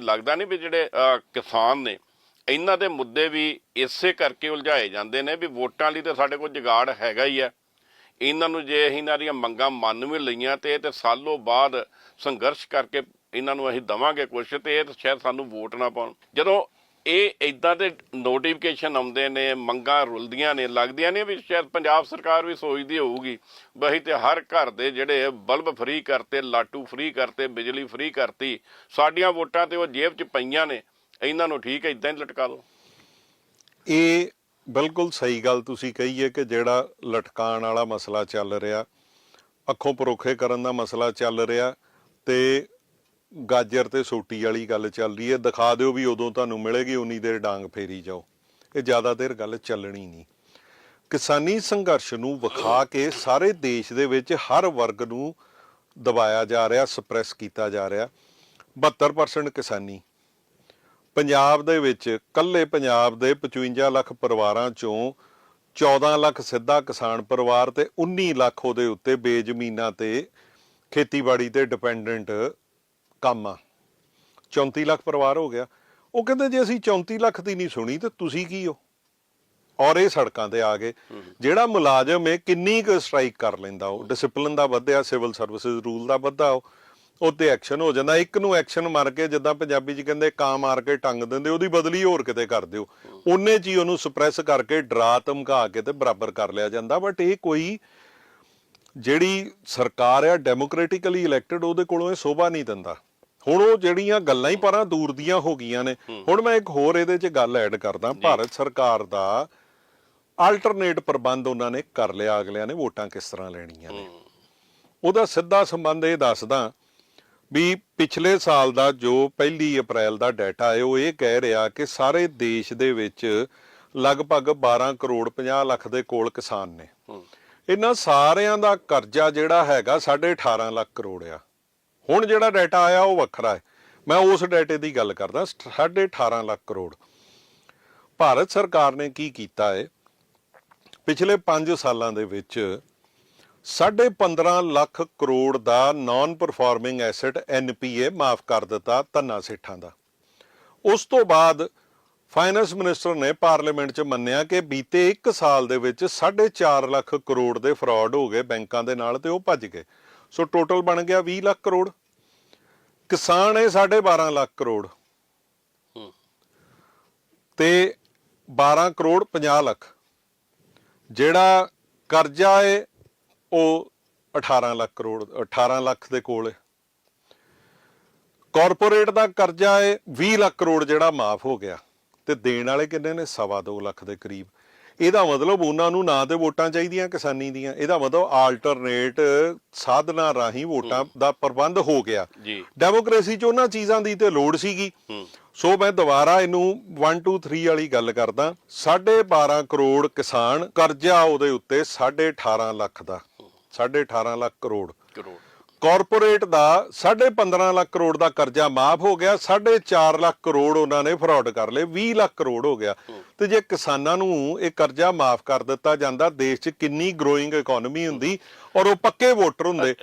ਲੱਗਦਾ ਨਹੀਂ ਵੀ ਜਿਹੜੇ ਕਿਸਾਨ ਨੇ, ਇਹਨਾਂ ਦੇ ਮੁੱਦੇ ਵੀ ਇਸੇ ਕਰਕੇ ਉਲਝਾਏ ਜਾਂਦੇ ਨੇ ਵੀ ਵੋਟਾਂ ਲਈ ਤਾਂ ਸਾਡੇ ਕੋਲ ਜਗਾੜ ਹੈਗਾ ਹੀ ਆ ਇਹਨਾਂ ਨੂੰ ਜੇ ਅਸੀਂ ਇਹਨਾਂ ਦੀਆਂ ਮੰਗਾਂ ਮੰਨ ਵੀ ਲਈਆਂ ਤੇ ਇਹ ਤੇ ਸਾਲੋਂ ਬਾਅਦ ਸੰਘਰਸ਼ ਕਰਕੇ ਇਹਨਾਂ ਨੂੰ ਅਸੀਂ ਦਵਾਂਗੇ ਕੁਛ ਤੇ ਇਹ ਤਾਂ ਸ਼ਾਇਦ ਸਾਨੂੰ ਵੋਟ ਨਾ ਪਾਉਣ। ਜਦੋਂ ਇਹ ਇਦਾਂ ਦੇ ਨੋਟੀਫਿਕੇਸ਼ਨ ਆਉਂਦੇ ਨੇ, ਮੰਗਾਂ ਰੁਲਦੀਆਂ ਨੇ, ਲੱਗਦੀਆਂ ਨੇ ਵੀ ਸ਼ਾਇਦ ਪੰਜਾਬ ਸਰਕਾਰ ਵੀ ਸੋਚਦੀ ਹੋਊਗੀ ਬਹੀ ਤੇ ਹਰ ਘਰ ਦੇ ਜਿਹੜੇ ਬਲਬ ਫ੍ਰੀ ਕਰਤੇ, ਲਾਟੂ ਫ੍ਰੀ ਕਰਤੇ, ਬਿਜਲੀ ਫ੍ਰੀ ਕਰਤੀ, ਸਾਡੀਆਂ ਵੋਟਾਂ ਤੇ ਉਹ ਜੇਬ 'ਚ ਪਈਆਂ ਨੇ। ਇਹਨਾਂ ਨੂੰ ਠੀਕ ਹੈ ਇਦਾਂ ਹੀ ਲਟਕਾ ਲਓ। ਇਹ ਬਿਲਕੁਲ ਸਹੀ ਗੱਲ ਤੁਸੀਂ ਕਹੀ ਹੈ ਕਿ ਜਿਹੜਾ ਲਟਕਾਣ ਵਾਲਾ ਮਸਲਾ ਚੱਲ ਰਿਹਾ, ਅੱਖੋਂ ਪਰੋਖੇ ਕਰਨ ਦਾ ਮਸਲਾ ਚੱਲ ਰਿਹਾ ਤੇ ਗਾਜਰ ਤੇ ਸੋਟੀ ਵਾਲੀ ਗੱਲ ਚੱਲ ਰਹੀ ਹੈ। ਦਿਖਾ ਦਿਓ ਵੀ ਉਦੋਂ ਤੁਹਾਨੂੰ ਮਿਲੇਗੀ, ਉਨੀ ਦੇਰ ਡਾਂਗ ਫੇਰੀ ਜਾਓ। ਇਹ ਜ਼ਿਆਦਾ ਦੇਰ ਗੱਲ ਚੱਲਣੀ ਨਹੀਂ। ਕਿਸਾਨੀ ਸੰਘਰਸ਼ ਨੂੰ ਵਿਖਾ ਕੇ ਸਾਰੇ ਦੇਸ਼ ਦੇ ਵਿੱਚ ਹਰ ਵਰਗ ਨੂੰ ਦਬਾਇਆ ਜਾ ਰਿਹਾ ਸਪਰੈਸ ਕੀਤਾ ਜਾ ਰਿਹਾ। 72% ਕਿਸਾਨੀ। ਪੰਜਾਬ ਦੇ ਵਿੱਚ ਕੱਲੇ ਪੰਜਾਬ ਦੇ 55 ਲੱਖ ਪਰਿਵਾਰਾਂ ਚੋਂ 14 ਲੱਖ ਸਿੱਧਾ ਕਿਸਾਨ ਪਰਿਵਾਰ ਤੇ 19 ਲੱਖ ਉਹਦੇ ਉੱਤੇ ਬੇਜ਼ਮੀਨਾਂ ਤੇ ਖੇਤੀਬਾੜੀ ਤੇ ਡਿਪੈਂਡੈਂਟ ਕੰਮ ਆ। 34 ਲੱਖ ਪਰਿਵਾਰ ਹੋ ਗਿਆ। ਉਹ ਕਹਿੰਦੇ ਜੇ ਅਸੀਂ 34 ਲੱਖ ਦੀ ਨਹੀਂ ਸੁਣੀ ਤੇ ਤੁਸੀਂ ਕੀ ਹੋ? ਔਰ ਇਹ ਸੜਕਾਂ ਤੇ ਆ ਗਏ। ਜਿਹੜਾ ਮੁਲਾਜ਼ਮ ਹੈ ਕਿੰਨੀ ਕੁ ਸਟ੍ਰਾਈਕ ਕਰ ਲੈਂਦਾ, ਉਹ ਡਿਸਪਲਿਨ ਦਾ ਵਧਿਆ ਸਿਵਲ ਸਰਵਿਸਿਜ਼ ਰੂਲ ਦਾ ਵਧਾ, ਉਹ ਉੱਤੇ ਐਕਸ਼ਨ ਹੋ ਜਾਂਦਾ। ਇੱਕ ਨੂੰ ਐਕਸ਼ਨ ਮਾਰ ਕੇ ਜਿੱਦਾਂ ਪੰਜਾਬੀ ਚ ਕਹਿੰਦੇ ਕਾਂ ਮਾਰ ਕੇ ਟੰਗ ਦਿੰਦੇ, ਉਹਦੀ ਬਦਲੀ ਹੋਰ ਕਿਤੇ ਕਰ ਦਿਓ। ਉਹਨੇ ਚ ਹੀ ਉਹਨੂੰ ਸਪਰੈਸ ਕਰਕੇ ਡਰਾ, ਧਮਕਾ ਕੇ ਤੇ ਬਰਾਬਰ ਕਰ ਲਿਆ ਜਾਂਦਾ। ਬਟ ਇਹ ਕੋਈ ਜਿਹੜੀ ਸਰਕਾਰ ਆ ਡੈਮੋਕ੍ਰੈਟਿਕਲੀ ਇਲੈਕਟਿਡ ਉਹਦੇ ਕੋਲੋਂ ਇਹ ਸੋਭਾ ਨਹੀਂ ਦਿੰਦਾ। ਹੁਣ ਉਹ ਜਿਹੜੀਆਂ ਗੱਲਾਂ ਹੀ ਪਰਾਂ ਦੂਰ ਦੀਆਂ ਹੋ ਗਈਆਂ ਨੇ। ਹੁਣ ਮੈਂ ਇੱਕ ਹੋਰ ਇਹਦੇ 'ਚ ਗੱਲ ਐਡ ਕਰਦਾ। ਭਾਰਤ ਸਰਕਾਰ ਦਾ ਆਲਟਰਨੇਟ ਪ੍ਰਬੰਧ ਉਹਨਾਂ ਨੇ ਕਰ ਲਿਆ। ਅਗਲਿਆਂ ਨੇ ਵੋਟਾਂ ਕਿਸ ਤਰ੍ਹਾਂ ਲੈਣੀਆਂ ਨੇ। ਉਹਦਾ ਸਿੱਧਾ ਸੰਬੰਧ ਇਹ ਦੱਸਦਾ ਵੀ ਪਿਛਲੇ ਸਾਲ ਦਾ ਜੋ 1 ਅਪ੍ਰੈਲ ਦਾ ਡਾਟਾ ਹੈ ਉਹ ਇਹ ਕਹਿ ਰਿਹਾ ਕਿ ਸਾਰੇ ਦੇਸ਼ ਦੇ ਵਿੱਚ ਲਗਭਗ 12 ਕਰੋੜ 50 ਲੱਖ ਦੇ ਕੋਲ ਕਿਸਾਨ ਨੇ। ਇਹਨਾਂ ਸਾਰਿਆਂ ਦਾ ਕਰਜ਼ਾ ਜਿਹੜਾ ਹੈਗਾ 18.5 ਲੱਖ ਕਰੋੜ ਆ। ਹੁਣ ਜਿਹੜਾ ਡਾਟਾ ਆਇਆ ਉਹ ਵੱਖਰਾ ਹੈ। ਮੈਂ ਉਸ ਡਾਟੇ ਦੀ ਗੱਲ ਕਰਦਾ 18.5 ਲੱਖ ਕਰੋੜ। ਭਾਰਤ ਸਰਕਾਰ ਨੇ ਕੀ ਕੀਤਾ ਹੈ ਪਿਛਲੇ 5 ਸਾਲਾਂ ਦੇ ਵਿੱਚ 15.5 ਲੱਖ ਕਰੋੜ ਦਾ ਨਾਨ ਪਰਫਾਰਮਿੰਗ ਐਸੈਟ ਐਨਪੀਏ ਮਾਫ ਕਰ ਦਿੱਤਾ ਧੰਨਾ ਸੇਠਾਂ ਦਾ। ਉਸ ਤੋਂ ਬਾਅਦ ਫਾਈਨੈਂਸ ਮਿਨਿਸਟਰ ਨੇ ਪਾਰਲੀਮੈਂਟ 'ਚ ਮੰਨਿਆ ਕਿ ਬੀਤੇ 1 ਸਾਲ ਦੇ ਵਿੱਚ 4.5 ਲੱਖ ਕਰੋੜ ਦੇ ਫਰਾਡ ਹੋ ਗਏ ਬੈਂਕਾਂ ਦੇ ਨਾਲ ਤੇ ਉਹ ਭੱਜ ਗਏ। ਸੋ ਟੋਟਲ ਬਣ ਗਿਆ 20 ਲੱਖ ਕਰੋੜ। ਕਿਸਾਨ ਹੈ 12.5 ਲੱਖ ਕਰੋੜ। ਤੇ 12 ਕਰੋੜ 50 ਲੱਖ। ਜਿਹੜਾ ਕਰਜ਼ਾ ਹੈ ਉਹ 18 ਲੱਖ ਕਰੋੜ 18 ਲੱਖ ਦੇ ਕੋਲ ਹੈ। ਕਾਰਪੋਰੇਟ ਦਾ ਕਰਜ਼ਾ ਹੈ 20 ਲੱਖ ਕਰੋੜ ਜਿਹੜਾ ਮਾਫ ਹੋ ਗਿਆ। ਤੇ ਦੇਣ ਵਾਲੇ ਕਿੰਨੇ ਨੇ? ਸਵਾ ਦੋ ਲੱਖ ਦੇ ਕਰੀਬ। ਇਹਦਾ ਮਤਲਬ ਉਹਨਾਂ ਨੂੰ ਨਾ ਤੇ ਵੋਟਾਂ ਚਾਹੀਦੀਆਂ ਕਿਸਾਨੀ ਦੀਆਂ ਇਹਦਾ ਮਤਲਬ ਆਲਟਰਨੇਟ ਸਾਧਨਾ ਰਾਹੀਂ ਵੋਟਾਂ ਦਾ ਪ੍ਰਬੰਧ ਹੋ ਗਿਆ। ਡੈਮੋਕ੍ਰੇਸੀ 'ਚ ਉਹਨਾਂ ਚੀਜ਼ਾਂ ਦੀ ਤੇ ਲੋੜ ਸੀਗੀ। ਸੋ ਮੈਂ ਦੁਬਾਰਾ ਇਹਨੂੰ 1 2 3 ਵਾਲੀ ਗੱਲ ਕਰਦਾ। 12.5 ਕਰੋੜ ਕਿਸਾਨ ਕਰਜ਼ਾ ਉਹਦੇ ਉੱਤੇ 18.5 ਲੱਖ ਦਾ। 18.5 ਲੱਖ ਕਰੋੜ। ਕਰੋੜ। ਕਾਰਪੋਰੇਟ ਦਾ 15.5 ਲੱਖ ਕਰੋੜ ਦਾ ਕਰਜ਼ਾ ਮਾਫ ਹੋ ਗਿਆ। 4.5 ਲੱਖ ਕਰੋੜ ਉਹਨਾਂ ਨੇ ਫਰਾਡ ਕਰ ਲਏ। 20 ਲੱਖ ਕਰੋੜ ਹੋ ਗਿਆ। ਤੇ ਜੇ ਕਿਸਾਨਾਂ ਨੂੰ ਇਹ ਕਰਜ਼ਾ ਮਾਫ ਕਰ ਦਿੱਤਾ ਜਾਂਦਾ, ਦੇਸ਼ 'ਚ ਕਿੰਨੀ ਗਰੋਇੰਗ ਇਕਨੋਮੀ ਹੁੰਦੀ ਔਰ ਉਹ ਪੱਕੇ ਵੋਟਰ ਹੁੰਦੇ।